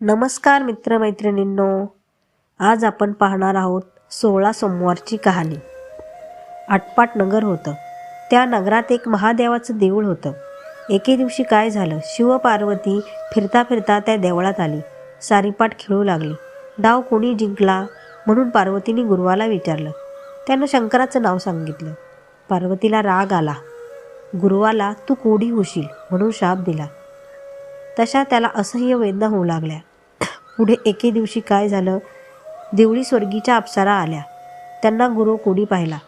नमस्कार मित्रमैत्रिणींनो आज आपण पाहणार आहोत सोळा सोमवारची कहाणी. आटपाट नगर होतं. त्या नगरात एक महादेवाचं देऊळ होतं. एके दिवशी काय झालं? शिवपार्वती फिरता फिरता त्या देवळात आली. सारीपाट खेळू लागली. डाव कोणी जिंकला? म्हणून पार्वतीने गुरुवाला विचारलं. त्यानं शंकराचं नाव सांगितलं. पार्वतीला राग आला. गुरुवाला तू कोडी होशील म्हणून शाप दिला. तशा त्याला असह्य वेदना होऊ लागल्या. पुढे एके दिवशी काय झालं? देवळी स्वर्गीच्या अप्सरा आल्या. त्यांना गुरु कोडी पाहिला?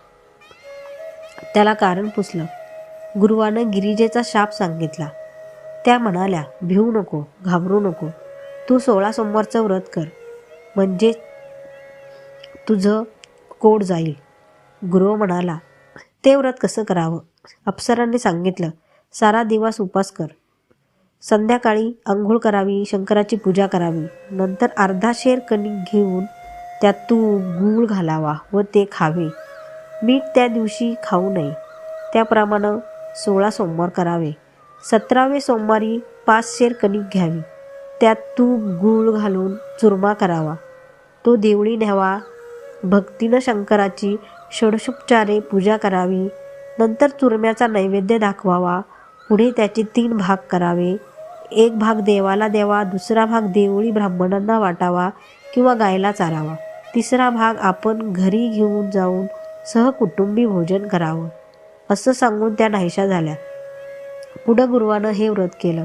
त्याला कारण पुसलं. गुरुवानं गिरिजेचा शाप सांगितला. त्या म्हणाल्या भिवू नको घाबरू नको. तू सोळा सोमवारचं व्रत कर. म्हणजे तुझं कोड जाईल. गुरु म्हणाला ते व्रत कसं करावं? अप्सरांनी सांगितलं सारा दिवस उपास कर. संध्याकाळी आंघोळ करावी शंकराची पूजा करावी. नंतर अर्धा शेर कणिक घेऊन त्यात तूप गूळ घालावा व ते खावे. मीठ त्या दिवशी खाऊ नये. त्याप्रमाणे सोळा सोमवार करावे. सतरावे सोमवारी पाच शेर कणिक घ्यावी. त्यात तूप गूळ घालून चुरमा करावा. तो देवळी न्यावा. भक्तीनं शंकराची षडशोपचारे पूजा करावी. नंतर चुरम्याचा नैवेद्य दाखवावा. पुढे त्याचे तीन भाग करावे. एक भाग देवाला द्यावा दुसरा भाग देवळी ब्राह्मणांना वाटावा किंवा गायला चारावा. तिसरा भाग आपण घरी घेऊन जाऊन सहकुटुंबी भोजन करावं असं सांगून त्या नाहीशा झाल्या. पुढं गुरुवानं हे व्रत केलं.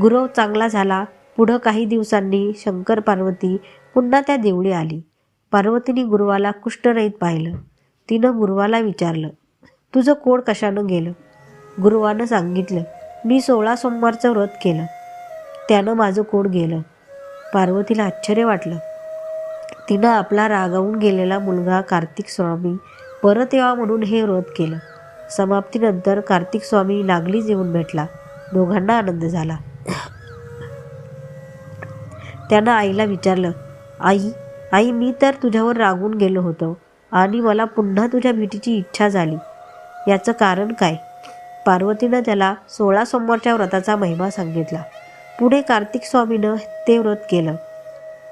गुरव चांगला झाला. पुढं काही दिवसांनी शंकर पार्वती पुन्हा त्या देवळी आली. पार्वतीने गुरुवाला कुष्ठरहित पाहिलं. तिनं गुरुवाला विचारलं तुझं कोड कशानं गेलं? गुरुवानं सांगितलं मी सोळा सोमवारचं व्रत केलं. त्यानं माझं कोड गेलं? पार्वतीला आश्चर्य वाटलं. तिनं आपला रागावून गेलेला मुलगा कार्तिक स्वामी परत यावा म्हणून हे व्रत केलं. समाप्तीनंतर कार्तिक स्वामी लागलीच येऊन भेटला. दोघांना आनंद झाला. त्यानं आईला विचारलं आई आई मी तर तुझ्यावर रागून गेलो होतो आणि मला पुन्हा तुझ्या भेटीची इच्छा झाली. याचं कारण काय? पार्वतीनं त्याला सोळा सोमवारच्या व्रताचा महिमा सांगितला. पुढे कार्तिक स्वामीनं ते व्रत केलं.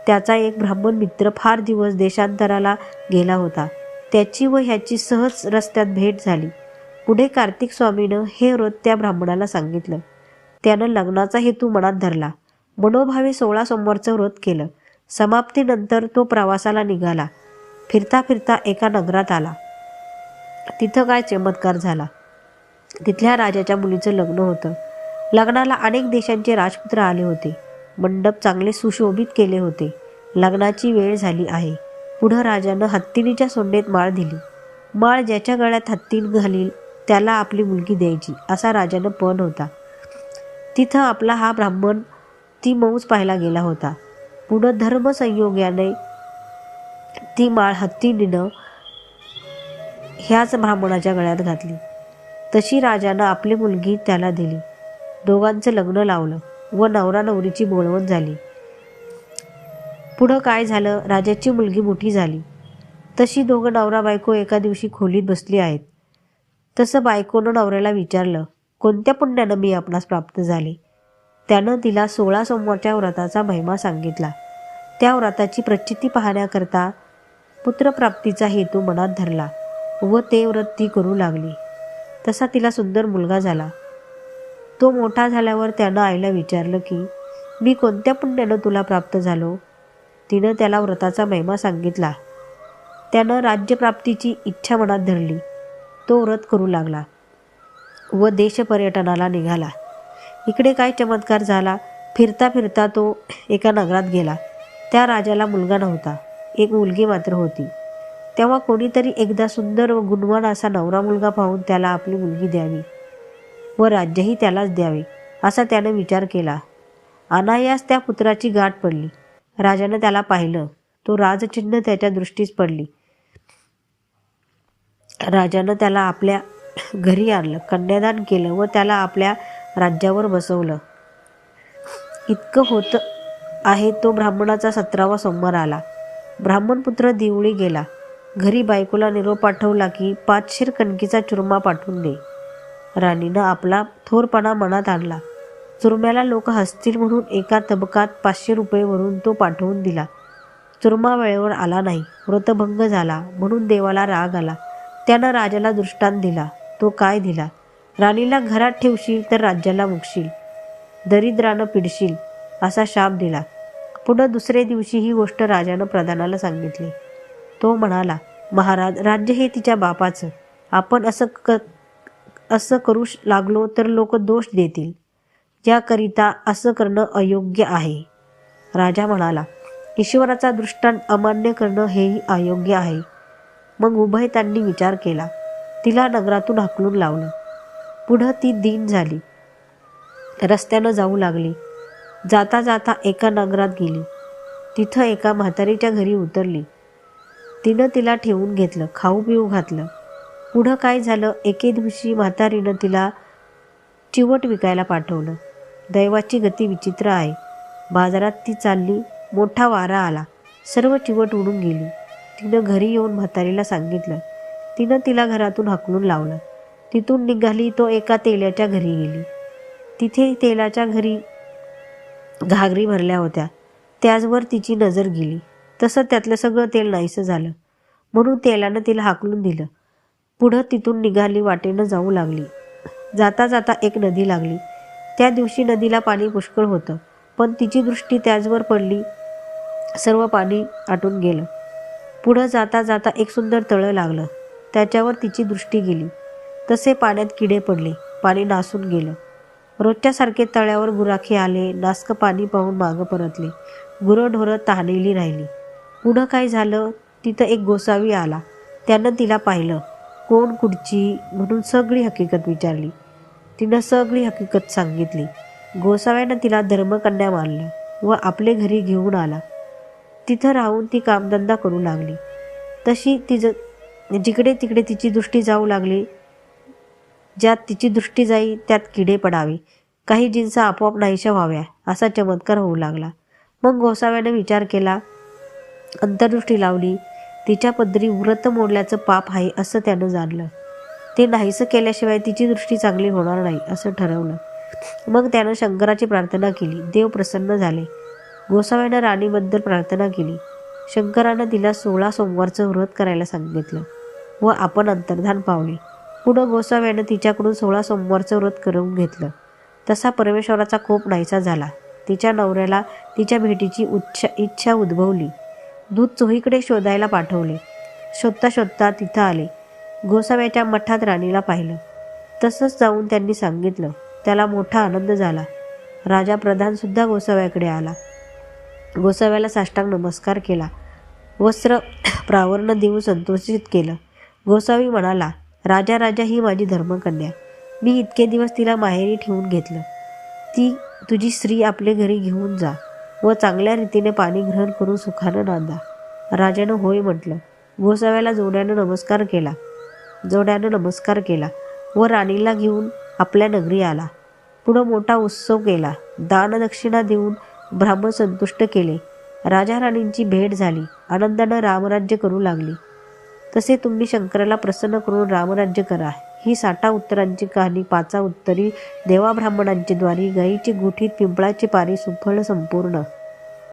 त्याचा एक ब्राह्मण मित्र फार दिवस देशांतराला गेला होता. त्याची व ह्याची सहज रस्त्यात भेट झाली. पुढे कार्तिक स्वामीनं हे व्रत त्या ब्राह्मणाला सांगितलं. त्यानं लग्नाचा हेतू मनात धरला. मनोभावे सोळा सोमवारचं व्रत केलं. समाप्तीनंतर तो प्रवासाला निघाला. फिरता फिरता एका नगरात आला. तिथं काय चमत्कार झाला? तिथल्या राजाच्या मुलीचं लग्न होतं. लग्नाला अनेक देशांचे राजपुत्र आले होते. मंडप चांगले सुशोभित केले होते. लग्नाची वेळ झाली आहे. पुढं राजानं हत्तीनीच्या सोंडेत माळ दिली. माळ ज्याच्या गळ्यात हत्तीन घालील त्याला आपली मुलगी द्यायची असा राजानं पण होता. तिथं आपला हा ब्राह्मण ती मौज पाहायला गेला होता. पुढं धर्मसंयोगाने ती माळ हत्तीनीनं ह्याच ब्राह्मणाच्या गळ्यात घातली. तशी राजानं आपली मुलगी त्याला दिली. दोघांचं लग्न लावलं व नवरा नवरीची बोलवण झाली. पुढं काय झालं? राजाची मुलगी मोठी झाली. तशी दोघं नवरा बायको एका दिवशी खोलीत बसली आहेत. तसं बायकोनं नवऱ्याला विचारलं कोणत्या पुण्यानं मी आपणास प्राप्त झाले? त्यानं तिला सोळा सोमवारच्या व्रताचा महिमा सांगितला. त्या व्रताची प्रचिती पाहण्याकरता पुत्रप्राप्तीचा हेतू मनात धरला व ते व्रत ती करू लागली. तसा तिला सुंदर मुलगा झाला. तो मोठा झाल्यावर त्यानं आईला विचारलं की मी कोणत्या पुण्यानं तुला प्राप्त झालो? तिनं त्याला व्रताचा महिमा सांगितला. त्यानं राज्यप्राप्तीची इच्छा मनात धरली. तो व्रत करू लागला व देशपर्यटनाला निघाला. इकडे काय चमत्कार झाला? फिरता फिरता तो एका नगरात गेला. त्या राजाला मुलगा नव्हता. एक मुलगी मात्र होती. तेव्हा कोणीतरी एकदा सुंदर व गुणवान असा नवरा मुलगा पाहून त्याला आपली मुलगी द्यावी व राज्यही त्यालाच द्यावे असा त्यानं विचार केला. अनायास त्या पुत्राची गाठ पडली. राजानं त्याला पाहिलं. तो राजचिन्ह त्याच्या दृष्टीस पडली. राजानं त्याला आपल्या घरी आणलं कन्यादान केलं व त्याला आपल्या राज्यावर बसवलं. इतकं होतं आहे तो ब्राह्मणाचा सतरावा सोमवार आला. ब्राह्मणपुत्र दिवळी गेला. घरी बायकोला निरोप पाठवला की पाचशेर कणकीचा चुरमा पाठवून दे. राणीनं आपला थोरपणा मनात आणला. चुरम्याला लोक हसतील म्हणून एका तबकात पाचशे रुपये भरून तो पाठवून दिला. चुरमा वेळेवर आला नाही व्रतभंग झाला म्हणून देवाला राग आला. त्यानं राजाला दृष्टांत दिला तो काय दिला? राणीला घरात ठेवशील तर राज्याला मुकशील. दरिद्रानं पिडशील असा शाप दिला. पुढं दुसरे दिवशी ही गोष्ट राजानं प्रधानाला सांगितली. तो म्हणाला महाराज राज्य हे तिच्या बापाचं. आपण असं क असं करू श- लागलो तर लोक दोष देतील. याकरिता असं करणं अयोग्य आहे. राजा म्हणाला ईश्वराचा दृष्टांत अमान्य करणं हेही अयोग्य आहे. मग उभय त्यांनी विचार केला. तिला नगरातून हाकलून लावलं. पुढं ती दीन झाली. रस्त्यानं जाऊ लागली. जाता जाता एका नगरात गेली. तिथं एका म्हातारीच्या घरी उतरली. तिनं तिला ठेवून घेतलं खाऊ पिऊ घातलं. पुढं काय झालं एके दिवशी म्हातारीनं तिला चिवट विकायला पाठवलं. दैवाची गती विचित्र आहे. बाजारात ती चालली मोठा वारा आला. सर्व चिवट उडून गेली. तिनं घरी येऊन म्हातारीला सांगितलं. तिनं तिला घरातून हाकलून लावलं. तिथून निघाली तो एका तेलाच्या घरी गेली. तिथे तेलाच्या घरी घागरी भरल्या होत्या. त्याचवर तिची नजर गेली. तसं त्यातलं सगळं तेल नाहीसं झालं. म्हणून तेलानं तिला हाकलून दिलं. पुढं तिथून निघाली वाटेनं जाऊ लागली. जाता जाता एक नदी लागली. त्या दिवशी नदीला पाणी पुष्कळ होतं पण तिची दृष्टी त्याचवर पडली. सर्व पाणी आटून गेलं. पुढं जाता जाता एक सुंदर तळं लागलं. त्याच्यावर तिची दृष्टी गेली. तसे पाण्यात किडे पडले. पाणी नासून गेलं. रोजच्यासारखे तळ्यावर गुराखे आले. नासकं पाणी पाहून मागं परतले. गुरंढोरं तहानेली राहिली. पुढं काय झालं? तिथं एक गोसावी आला. त्यानं तिला पाहिलं. कोण कुठची म्हणून सगळी हकीकत विचारली. तिनं सगळी हकीकत सांगितली. गोसाव्यानं तिला धर्मकन्या मानलं व आपले घरी घेऊन आला. तिथं राहून ती कामधंदा करू लागली. तशी तिचं जिकडे तिकडे तिची दृष्टी जाऊ लागली ज्यात तिची दृष्टी जाई त्यात किडे पडावे. काही जिन्सा आपोआप नाहीशा व्हाव्या असा चमत्कार होऊ लागला. मग गोसाव्याने विचार केला अंतर्दृष्टी लावली. तिच्या पदरी व्रत मोडल्याचं पाप आहे असं त्यानं जाणलं. ते नाहीसं केल्याशिवाय तिची दृष्टी चांगली होणार नाही असं ठरवलं. मग त्यानं शंकराची प्रार्थना केली. देव प्रसन्न झाले. गोसाव्यानं राणीबद्दल प्रार्थना केली. शंकरानं तिला सोळा सोमवारचं व्रत करायला सांगितलं व आपण अंतर्धान पावले. पुढं गोसाव्यानं तिच्याकडून सोळा सोमवारचं व्रत करून घेतलं. तसा परमेश्वराचा खूप नाहीसा झाला. तिच्या नवऱ्याला तिच्या भेटीची उच्छा इच्छा उद्भवली. दूध चोहीकडे शोधायला पाठवले. शोधता शोधता तिथं आले. गोसाव्याच्या मठात राणीला पाहिलं. तसंच जाऊन त्यांनी सांगितलं. त्याला मोठा आनंद झाला. राजा प्रधानसुद्धा गोसाव्याकडे आला. गोसाव्याला साष्टांग नमस्कार केला. वस्त्र प्रावरण देऊन संतोषित केलं. गोसावी म्हणाला राजा राजा ही माझी धर्मकन्या. मी इतके दिवस तिला माहेरी ठेवून घेतलं. ती तुझी स्त्री आपले घरी घेऊन जा. व चांगल्या रीतीने पाणी ग्रहण करून सुखानं नांदा. राजानं होय म्हटलं. गोसाव्याला जोड्यानं नमस्कार केला. जोड्यानं नमस्कार केला व राणीला घेऊन आपल्या नगरी आला. पुढं मोठा उत्सव केला. दानदक्षिणा देऊन ब्राह्मण संतुष्ट केले. राजा राणींची भेट झाली. आनंदानं रामराज्य करू लागली. तसे तुम्ही शंकराला प्रसन्न करून रामराज्य करा. ही साठा उत्तरांची कहाणी पाचा उत्तरी देवाब्राह्मणांची द्वारी गायीची गुठीत पिंपळाची पारी सुफळ संपूर्ण.